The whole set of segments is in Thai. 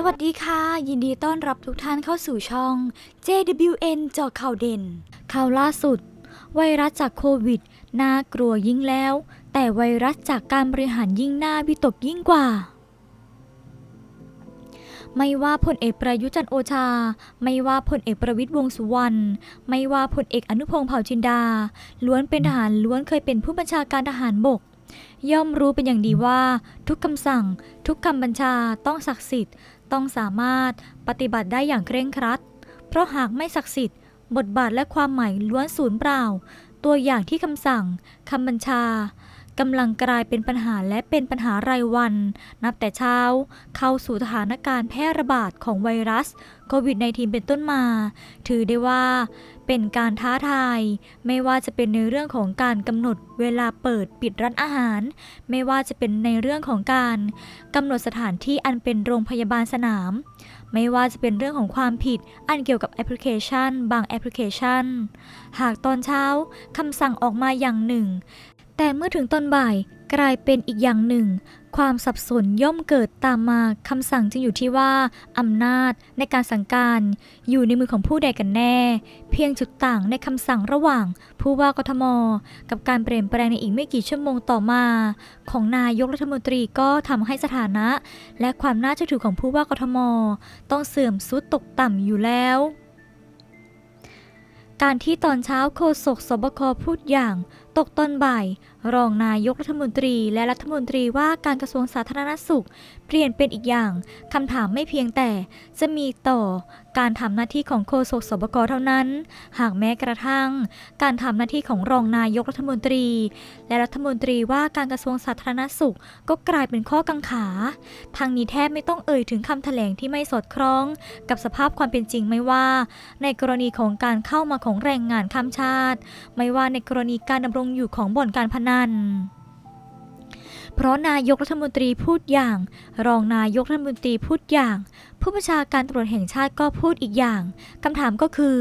สวัสดีค่ะ ยินดีต้อนรับทุกท่านเข้าสู่ช่อง JWN เจาะข่าวเด่น ข่าวล่าสุด ไวรัสจากโควิด น่ากลัวยิ่งแล้ว แต่ไวรัสจากการบริหารยิ่งน่าวิตกยิ่งกว่า ไม่ว่าพลเอกประยุจันโอชา ไม่ว่าพลเอกประวิตยวงสุวรรณไม่ว่าพลเอกอนุพงษ์เผ่าจินดา ล้วนเป็นทหารล้วนเคยเป็นผู้บัญชาการทหารบกย่อมรู้เป็นอย่างดีว่า ทุกคำสั่ง ทุกคำบัญชาต้องศักดิ์สิทธิ์ ต้องสามารถปฏิบัติได้อย่างเคร่งครัด เพราะหากไม่ศักดิ์สิทธิ์ บทบาทและความหมายล้วนสูญเปล่า ตัวอย่างที่คำสั่งคำบัญชากำลังกลายเป็นปัญหาและเป็นปัญหารายวัน นับแต่เช้า เข้าสู่สถานการณ์แพร่ระบาดของไวรัสโควิด -19 เป็นต้นมา ถือได้ว่า เป็นการท้าทาย ไม่ว่าจะเป็นในเรื่องของการกำหนดเวลาเปิดปิดร้านอาหาร ไม่ว่าจะเป็นในเรื่องของการกำหนดสถานที่อันเป็นโรงพยาบาลสนาม ไม่ว่าจะเป็นเรื่องของความผิดอันเกี่ยวกับแอปพลิเคชัน บางแอปพลิเคชัน หากตอนเช้าคำสั่งออกมาอย่างหนึ่ง แต่เมื่อถึงตอนบ่าย กลายเป็นอีกอย่างหนึ่ง ความสับสนย่อมเกิดตามมาคำสั่งจึงอยู่ที่ว่าอำนาจในการสั่งการอยู่ในมือของผู้ใดกันแน่ เพียงจุดต่างในคำสั่งระหว่าง ผู้ว่ากทม กับการเปลี่ยนแปลงในอีกไม่กี่ชั่วโมงต่อมา ของนายกรัฐมนตรีก็ทำให้สถานะ และความน่าเชื่อถือของผู้ว่ากทม ต้องเสื่อมสุดตกต่ำอยู่แล้วการที่ตอนเช้าโฆษกสบคพูดอย่างตกตอนบ่าย รองนายกรัฐมนตรีและรัฐมนตรีว่าการกระทรวงสาธารณสุข เปลี่ยนเป็นอีกอย่างคำถามไม่เพียงแต่จะมีต่อการทำหน้าที่ของโฆษกสบคเท่านั้น หากแม้กระทั่ง การทำหน้าที่ของรองนายกรัฐมนตรี และรัฐมนตรีว่าการกระทรวงสาธารณสุข ก็กลายเป็นข้อกังขา ทางนี้แทบไม่ต้องเอ่ยถึงคำแถลงที่ไม่สอดคล้อง กับสภาพความเป็นจริงไม่ว่า ในกรณีของการเข้ามาของแรงงานข้ามชาติ ไม่ว่าในกรณีการดำรงอยู่ของบ่อนการพนัน เพราะนายกรัฐมนตรีพูดอย่าง รองนายกรัฐมนตรีพูดอย่าง ผู้บัญชาการตำรวจแห่งชาติก็พูดอีกอย่างคำถามก็คือ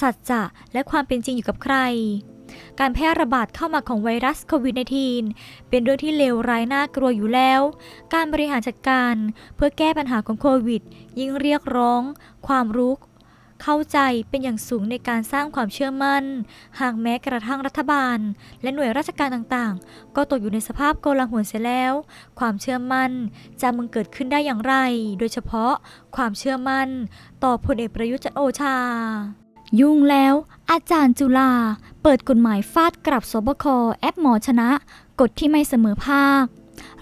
สัจจะและความเป็นจริงอยู่กับใครการแพร่ระบาดเข้ามาของไวรัสโควิด -19 เป็นเรื่องที่เลวร้ายน่ากลัวอยู่แล้ว การบริหารจัดการเพื่อแก้ปัญหาของโควิด ยิ่งเรียกร้อง ความรู้ เข้าใจเป็นอย่างสูงในการสร้างความเชื่อมั่น หากแม้กระทั่งรัฐบาล และหน่วยราชการต่างๆ ก็ตกอยู่ในสภาพโกลาหลเสียแล้ว ความเชื่อมั่นจะมึงเกิดขึ้นได้อย่างไร โดยเฉพาะความเชื่อมั่น ต่อพลเอกประยุทธ์จันโอชา ยุ่งแล้ว อาจารย์จุฬาเปิดกฎหมายฟาดกลับสบคแอปหมอชนะ กฎที่ไม่เสมอภาค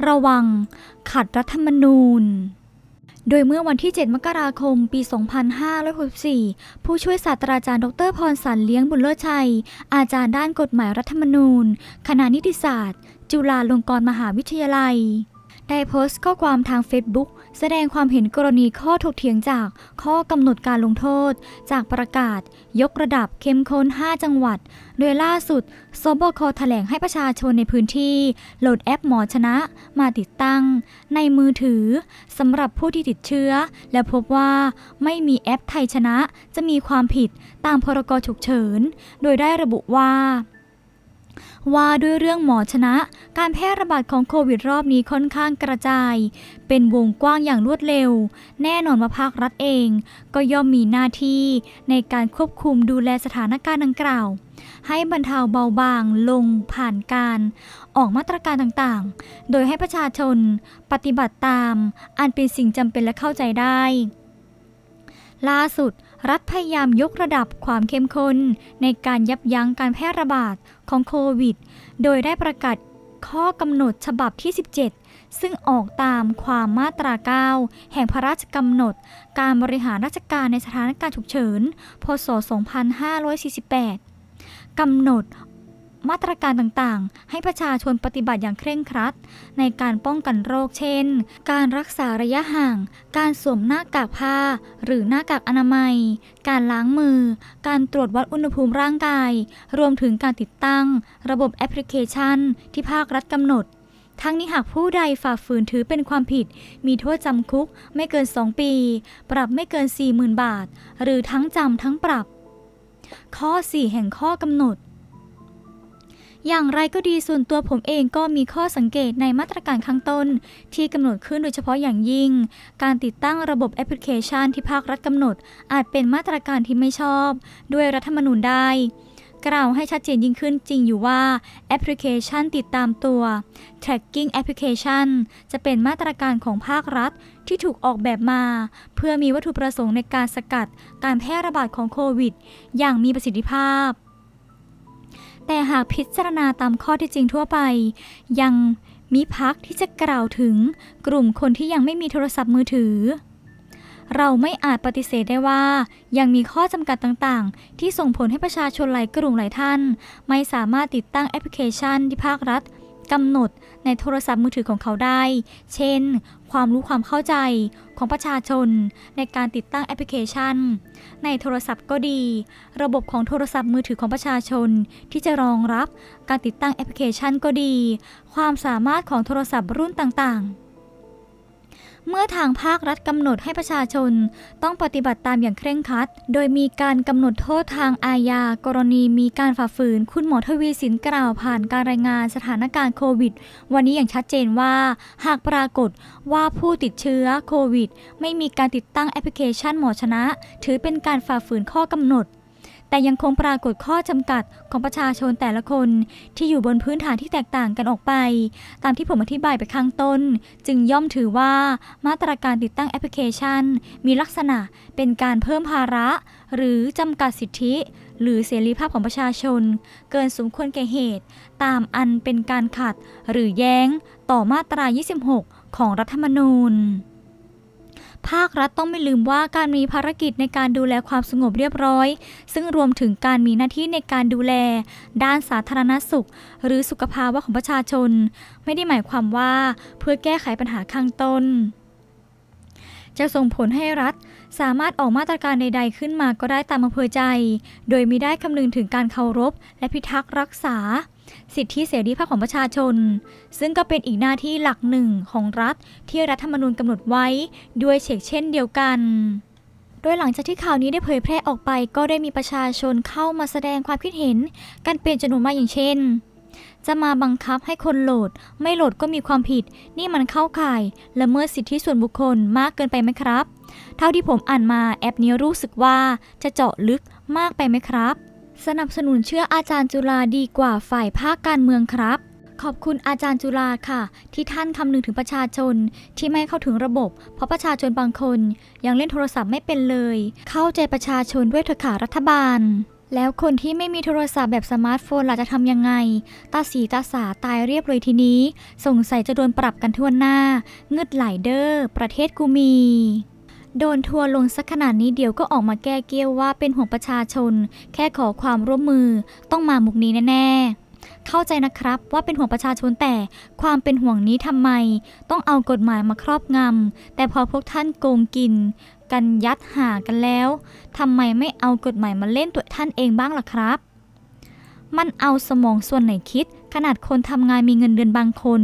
ระวัง ขัดรัฐธรรมนูญ โดยเมื่อวันที่ 7 มกราคม ปี 2564 ผู้ช่วยศาสตราจารย์ ดร พรสันเลี้ยงบุญเลิศชัย อาจารย์ด้านกฎหมายรัฐธรรมนูญ คณะนิติศาสตร์ จุฬาลงกรณ์มหาวิทยาลัย ได้โพสต์ข้อความทาง Facebook แสดงความเห็นกรณีข้อถกเถียงจากข้อกำหนดการลงโทษ จากประกาศ ยกระดับเข้มข้น 5 จังหวัด โดยล่าสุดสบคแถลงให้ประชาชนในพื้นที่ โหลดแอปหมอชนะ มาติดตั้ง ในมือถือสำหรับผู้ที่ติดเชื้อ และพบว่าไม่มีแอปไทยชนะจะมีความผิดตามพรกฉุกเฉิน โดยได้ระบุว่า ว่าด้วยเรื่องหมอชนะ การแพร่ระบาดของโควิดรอบนี้ค่อนข้างกระจาย เป็นวงกว้างอย่างรวดเร็ว แน่นอนว่าภาครัฐเอง ก็ย่อมมีหน้าที่ในการควบคุมดูแลสถานการณ์ดังกล่าว ให้บรรเทาเบาบางลงผ่านการ ออกมาตรการต่างๆ โดยให้ประชาชนปฏิบัติตาม อันเป็นสิ่งจำเป็นและเข้าใจได้ ล่าสุด รัฐพยายามยกระดับความเข้มข้นในการยับยั้งการแพร่ระบาดของโควิด โดยได้ประกาศข้อกำหนดฉบับที่ 17 ซึ่งออกตามความมาตรา 9 แห่งพระราชกำหนด การบริหารราชการในสถานการณ์ฉุกเฉิน พศ 2548กำหนด มาตรการต่างๆ ให้ประชาชนปฏิบัติอย่างเคร่งครัด ในการป้องกันโรคเช่น การรักษาระยะห่าง การสวมหน้ากากผ้า หรือหน้ากากอนามัย การล้างมือ การตรวจวัดอุณหภูมิร่างกาย รวมถึงการติดตั้ง ระบบแอปพลิเคชัน ที่ภาครัฐกำหนดทั้งนี้หากผู้ใดฝ่าฝืนถือเป็นความผิด มีโทษจำคุกไม่เกิน 2 ปี ปรับไม่เกิน 40,000 บาท หรือทั้งจำทั้งปรับ ข้อ 4 แห่งข้อกำหนด อย่างไรก็ดีส่วนตัวผมเองก็มีข้อสังเกตในมาตรการข้างต้น ที่กำหนดขึ้นโดยเฉพาะอย่างยิ่ง การติดตั้งระบบแอปพลิเคชันที่ภาครัฐกำหนด อาจเป็นมาตรการที่ไม่ชอบ ด้วยรัฐธรรมนูญได้ กล่าวให้ชัดเจนยิ่งขึ้นจริงอยู่ว่าแอปพลิเคชันติดตามตัว tracking application จะเป็นมาตรการของภาครัฐที่ถูกออกแบบมา เพื่อมีวัตถุประสงค์ในการสกัด การแพร่ระบาดของโควิด อย่างมีประสิทธิภาพ แต่หากพิจารณาตามข้อที่จริงทั่วไป ยังมีพักที่จะกล่าวถึงกลุ่มคนที่ยังไม่มีโทรศัพท์มือถือ เราไม่อาจปฏิเสธได้ว่า ยังมีข้อจำกัดต่างๆ ที่ส่งผลให้ประชาชนหลายกลุ่มหลายท่าน ไม่สามารถติดตั้งแอปพลิเคชันที่ภาครัฐ กำหนดในโทรศัพท์มือถือของเขาได้ เช่น ความรู้ความเข้าใจของประชาชนในการติดตั้งแอปพลิเคชัน ในโทรศัพท์ก็ดี ระบบของโทรศัพท์มือถือของประชาชน ที่จะรองรับการติดตั้งแอปพลิเคชันก็ดี ความสามารถของโทรศัพท์รุ่นต่างๆ เมื่อทางภาครัฐกำหนดให้ประชาชน ต้องปฏิบัติตามอย่างเคร่งครัด โดยมีการกำหนดโทษทางอาญากรณีมีการฝ่าฝืน คุณหมอทวีสินกล่าวผ่านการรายงานสถานการณ์โควิด วันนี้อย่างชัดเจนว่า หากปรากฏว่าผู้ติดเชื้อโควิด ไม่มีการติดตั้งแอปพลิเคชันหมอชนะ ถือเป็นการฝ่าฝืนข้อกำหนด แต่ยังคงปรากฏข้อจำกัดของประชาชนแต่ละคนที่อยู่บนพื้นฐานที่แตกต่างกันออกไป ตามที่ผมอธิบายไปข้างต้น จึงย่อมถือว่ามาตรการติดตั้งแอปพลิเคชัน มีลักษณะเป็นการเพิ่มภาระ หรือจำกัดสิทธิ หรือเสรีภาพของประชาชน เกินสมควรแก่เหตุ ตามอันเป็นการขัด หรือแย้งต่อมาตรา 26 ของรัฐธรรมนูญ ภาครัฐต้องไม่ลืมว่าการมีภารกิจในการดูแลความสงบเรียบร้อย ซึ่งรวมถึงการมีหน้าที่ในการดูแล ด้านสาธารณสุข หรือสุขภาวะของประชาชน ไม่ได้หมายความว่าเพื่อแก้ไขปัญหาข้างต้น จะส่งผลให้รัฐสามารถออกมาตรการใด ๆ ขึ้นมาก็ได้ตามอำเภอใจ โดยไม่ได้คำนึงถึงการเคารพ และพิทักษ์รักษา สิทธิเสรีภาพของประชาชน ซึ่งก็เป็นอีกหน้าที่หลักหนึ่งของรัฐที่รัฐธรรมนูญกำหนดไว้ด้วยเฉกเช่นเดียวกัน โดยหลังจากที่ข่าวนี้ได้เผยแพร่ออกไปก็ได้มีประชาชนเข้ามาแสดงความคิดเห็นกันเป็นจำนวนมากอย่างเช่น จะมาบังคับให้คนโหลด ไม่โหลดก็มีความผิด นี่มันเข้าข่ายละเมิดสิทธิส่วนบุคคลมากเกินไปไหมครับ เท่าที่ผมอ่านมาแอปนี้รู้สึกว่าจะเจาะลึกมากไปไหมครับ สนับสนุนเชื่ออาจารย์จุฬาดีกว่าฝ่ายภาคการเมืองครับ ขอบคุณอาจารย์จุฬาค่ะ ที่ท่านคำนึงถึงประชาชน ที่ไม่เข้าถึงระบบ เพราะประชาชนบางคน ยังเล่นโทรศัพท์ไม่เป็นเลย เข้าใจประชาชนด้วยเถอะค่ะรัฐบาล แล้วคนที่ไม่มีโทรศัพท์แบบสมาร์ทโฟนล่ะจะทำยังไง ตาสีตาสาตายเรียบเลยทีนี้ สงสัยจะโดนปรับกันทั่วหน้า เงืดไหลเดอร์ประเทศกูมี โดนทัวร์ลงสักขนาดนี้เดี๋ยวก็ออกมาแก้เกี้ยวว่าเป็นห่วงประชาชน แค่ขอความร่วมมือต้องมามุกนี้แน่ๆ เข้าใจนะครับว่าเป็นห่วงประชาชนแต่ความเป็นห่วงนี้ทำไม ต้องเอากฎหมายมาครอบงำแต่พอพวกท่านโกงกิน กันยัดหากันแล้วทำไมไม่เอากฎหมายมาเล่นตัวท่านเองบ้างล่ะครับ มันเอาสมองส่วนไหนคิดขนาดคนทำงานมีเงินเดือนบางคน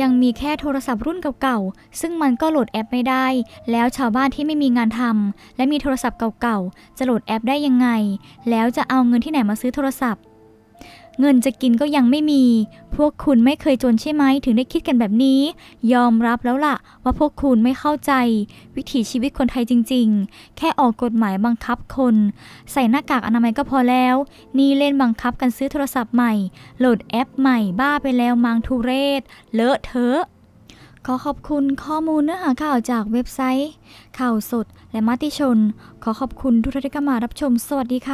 ยังมีแค่โทรศัพท์รุ่นเก่าๆ ซึ่งมันก็โหลดแอปไม่ได้ แล้วชาวบ้านที่ไม่มีงานทำและมีโทรศัพท์เก่าๆ จะโหลดแอปได้ยังไง แล้วจะเอาเงินที่ไหนมาซื้อโทรศัพท์ เงินจะกินก็ยังไม่มี พวกคุณไม่เคยจนใช่ไหมถึงได้คิดกันแบบนี้ ยอมรับแล้วล่ะ ว่าพวกคุณไม่เข้าใจ วิถีชีวิตคนไทยจริง ๆ แค่ออกกฎหมายบังคับคน ใส่หน้ากากอนามัยก็พอแล้ว นี่เล่นบังคับกันซื้อโทรศัพท์ใหม่ โหลดแอปใหม่บ้าไปแล้วมังทุเรศ เลอะเทอะขอขอบคุณข้อมูลเนื้อหาข่าวจากเว็บไซต์ ข่าวสดและมติชน ขอขอบคุณทุกท่านที่เข้ามารับชม สวัสดีค่ะ